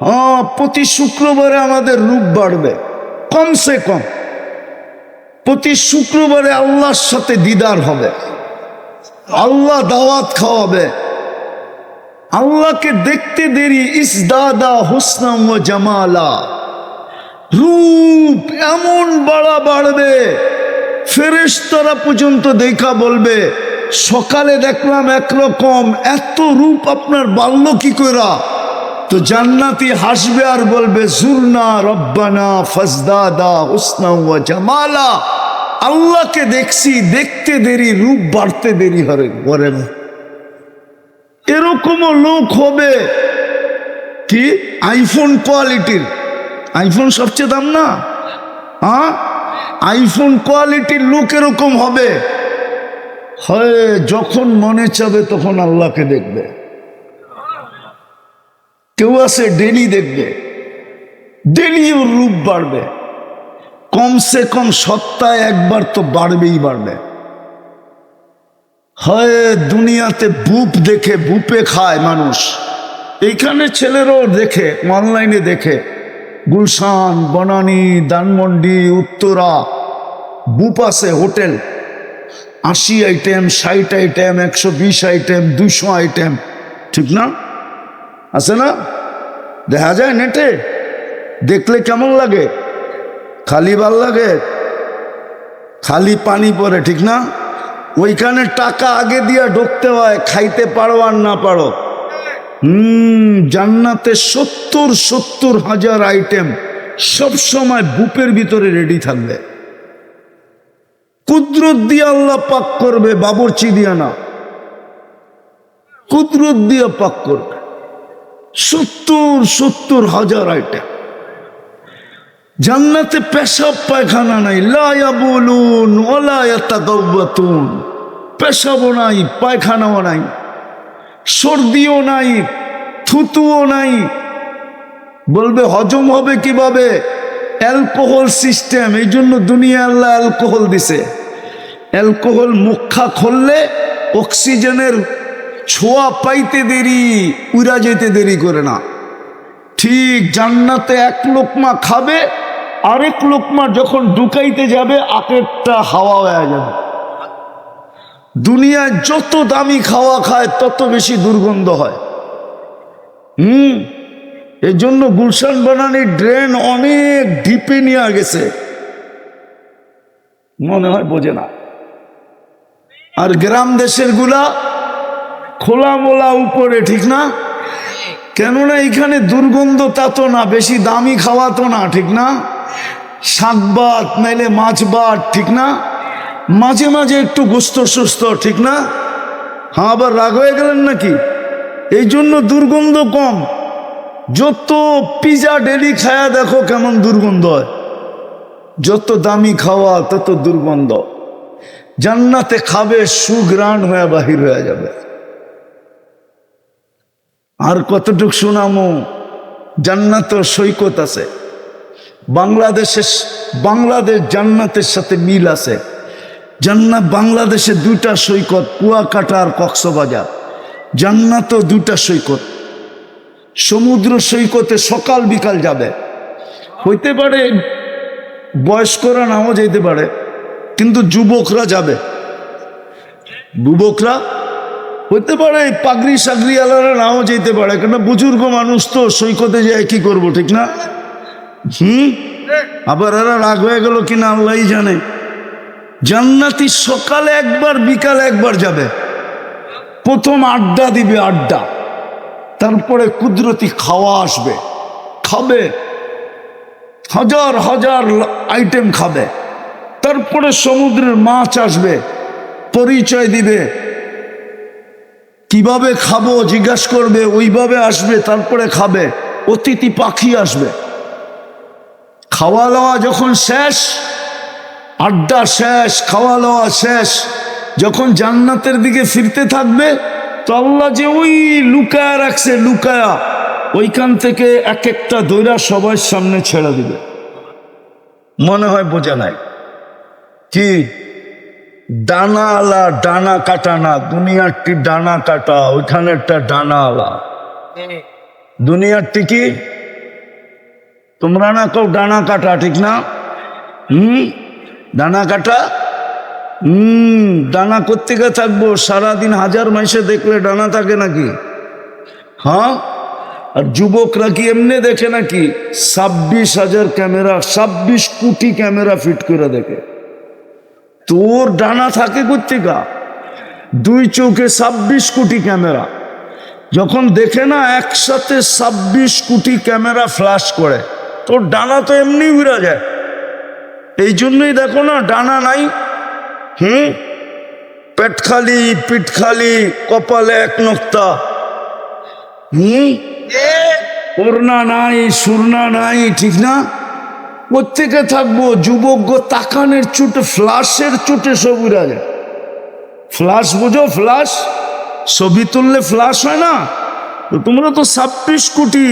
হ্যাঁ প্রতি শুক্রবারে আমাদের রূপ বাড়বে। কমসে কম। প্রতি শুক্রবারে আল্লাহর সাথে দিদার হবে। আল্লাহ দাওয়াত খাওয়াবে। আল্লাহকে দেখতে দেরি ইস দাদা হুসনাম ও জামালা। রূপ এমন বাড়া বাড়বে। ফেরেশতারা পর্যন্ত দেখা বলবে, সকালে দেখলাম একরকম এত রূপ আপনার বাড়ল কি করা? তো জান্নাতি হাসবে আর বলবে, জুরনা রব্বানা ফজদাদা হুসনা ওয়া জামালা। আল্লাহকে দেখছি, দেখতে দেরি, রূপ বাড়তে দেরি, হরে করে এরকমও লোক হবে। কি? আইফোন কোয়ালিটির। আইফোন সবচেয়ে দাম না? হ্যাঁ? আইফোন কোয়ালিটির লোক এরকম হবে। হয়, যখন মনে চাবে তখন আল্লাহকে দেখবে। কেউ আছে, ডেলি দেখবে। ডেলি ওর রূপ বাড়বে। কমসে কম সপ্তাহে একবার তো বাড়বেই বাড়বে। হয় দুনিয়াতে বুপ দেখে বুপে খায় মানুষ। এইখানে ছেলেরাও দেখে, অনলাইনে দেখে। গুলশান, বনানি দানমন্ডি উত্তরা, বুপ আছে হোটেল। আশি আইটেম ষাট আইটেম একশো বিশ আইটেম দুশো আইটেম ঠিক না? আছে না? দেখা যায় নেটে। দেখলে কেমন লাগে? খালি ভালো লাগে? খালি পানি পরে ঠিক না? ওইখানে টাকা আগে দিয়ে ঢুকতে হয়, খাইতে পারো আর না পারো। হুম, জান্নাতে সত্তর সত্তর হাজার আইটেম সব সময় বুপের ভিতরে রেডি থাকবে। কুদরত দিয়ে আল্লাহ পাক করবে, বাবরচি দিয়া না। কুদরত দিয়ে পাক করবে। সত্তর সত্তর হাজার আইটেম। জান্নাতে পেশাব পায়খানা নাই। লায়া বলুন ওলায়াতুন পেশাবও নাই, পায়খানাও নাই, সর্দিও নাই, থুতুও নাই। বলবে হজম হবে কীভাবে? অ্যালকোহল সিস্টেম, এই জন্য দুনিয়া আল্লাহ অ্যালকোহল দিছে। অ্যালকোহল মুখা খুললে অক্সিজেনের ছোঁয়া পাইতে দেরি, উড়া যেতে দেরি করে না। ঠিক জান্নাতে এক লোকমা খাবে, আরেক লোকমা যখন ঢুকাইতে যাবে আকেরটা হাওয়া হয়ে যাবে। দুনিয়ায় যত দামি খাওয়া খায়, তত বেশি দুর্গন্ধ হয়। হুম এই জন্য গুলশান বানানির ড্রেন অনেক ডিপে নিয়ে গেছে। মনে হয় বোঝে না। আর গ্রাম দেশেরগুলা খোলা মোলা উপরে, ঠিক না? কেননা এখানে দুর্গন্ধ তা তো না, বেশি দামি খাওয়া তো না, ঠিক না? শাক ভাত, নাইলে মাছ ভাত, ঠিক না? মাঝে মাঝে একটু গুস্ত সুস্থ ঠিক না? হ্যাঁ আবার রাগ হয়ে গেলেন নাকি? এই জন্য দুর্গন্ধ কম। যত পিজা, ডেলি খায়া দেখো কেমন দুর্গন্ধ হয়। যত দামি খাওয়া, তত দুর্গন্ধ। জান্নাতে খাবে সুগ্রাণ হয়ে বাহির হয়ে যাবে। আর কতটুক শোনামো জান্নাত সৈকত আছে। বাংলাদেশের বাংলাদেশ জান্নাতের সাথে মিল আছে। জান্নাত বাংলাদেশে দুটা সৈকত, কুয়াকাটা আর কক্সবাজার। জান্নাতও দুইটা সৈকত। সমুদ্র সৈকতে সকাল বিকাল যাবে। হইতে পারে বয়স্করা নাও যেতে পারে, কিন্তু যুবকরা যাবে। যুবকরা হইতে পারে পাগড়ি সাগরি আলারা নাও যেতে পারে কেন বুজুর্গ মানুষ তো সৈকতে যায় কি করব, ঠিক না? হুম? আবার এরা রাগ হয়ে গেল কিনা আল্লাহ জানে। জান্নাতি সকালে একবার, বিকালে একবার যাবে। প্রথম আড্ডা দিবে আড্ডা। তারপরে কুদরতি খাওয়া আসবে। খাবে। হাজার হাজার আইটেম খাবে। তারপরে সমুদ্রের মাছ আসবে। পরিচয় দিবে। কীভাবে খাব, জিজ্ঞাসা করবে, ওইভাবে আসবে, তারপরে খাবে। অতিথি পাখি আসবে। খাওয়া দাওয়া যখন শেষ, আড্ডা শেষ খাওয়া দাওয়া শেষ, যখন জান্নাতের দিকে ফিরতে থাকবে, তো আল্লাহ যে ওই লুকায়া রাখছে, লুকায়া, ওইখান থেকে এক একটা দৈরা সবার সামনে ছেড়ে দিবে। মনে হয় বোঝা নাই। কি? ডানা আলা ডানা কাটা না দুনিয়ারটি ডানা কাটা ওইখানেরটা ডানা আলা দুনিয়ারটি কি? তোমরা না কেউ ডানা কাটা ঠিক না? হুম? ডানা কাটা? হুম ডানা কোত্থেকে থাকব? সারাদিন হাজার মাসে দেখলে ডানা থাকে নাকি? হ্যাঁ? আর যুবকরা কি এমনি দেখে নাকি? ছাব্বিশ হাজার ক্যামেরা ছাব্বিশ কোটি ক্যামেরা ফিট করে দেখে। তোর ডানা থাকে কোথেকা দুই চৌকে ছাব্বিশ কোটি ক্যামেরা। যখন দেখে না একসাথে ছাব্বিশ কোটি ক্যামেরা ফ্ল্যাশ করে তোর ডানা তো এমনি উড়া যায়। এই জন্যই দেখো না ডানা নাই। হুম? পেট খালি পিঠ খালি কপালে এক নোক্তা। হুম? ওড়না নাই সুরনা নাই ঠিক না? প্রত্যেকে থাকব, যুবক তাকানের চুটে, ফ্লাশের চুটে সবুজ যায় ফ্লাশ বুঝো, ফ্লাশ? ছবি তুললে ফ্লাশ হয় না? তোমরা তো ছাব্বিশ কোটি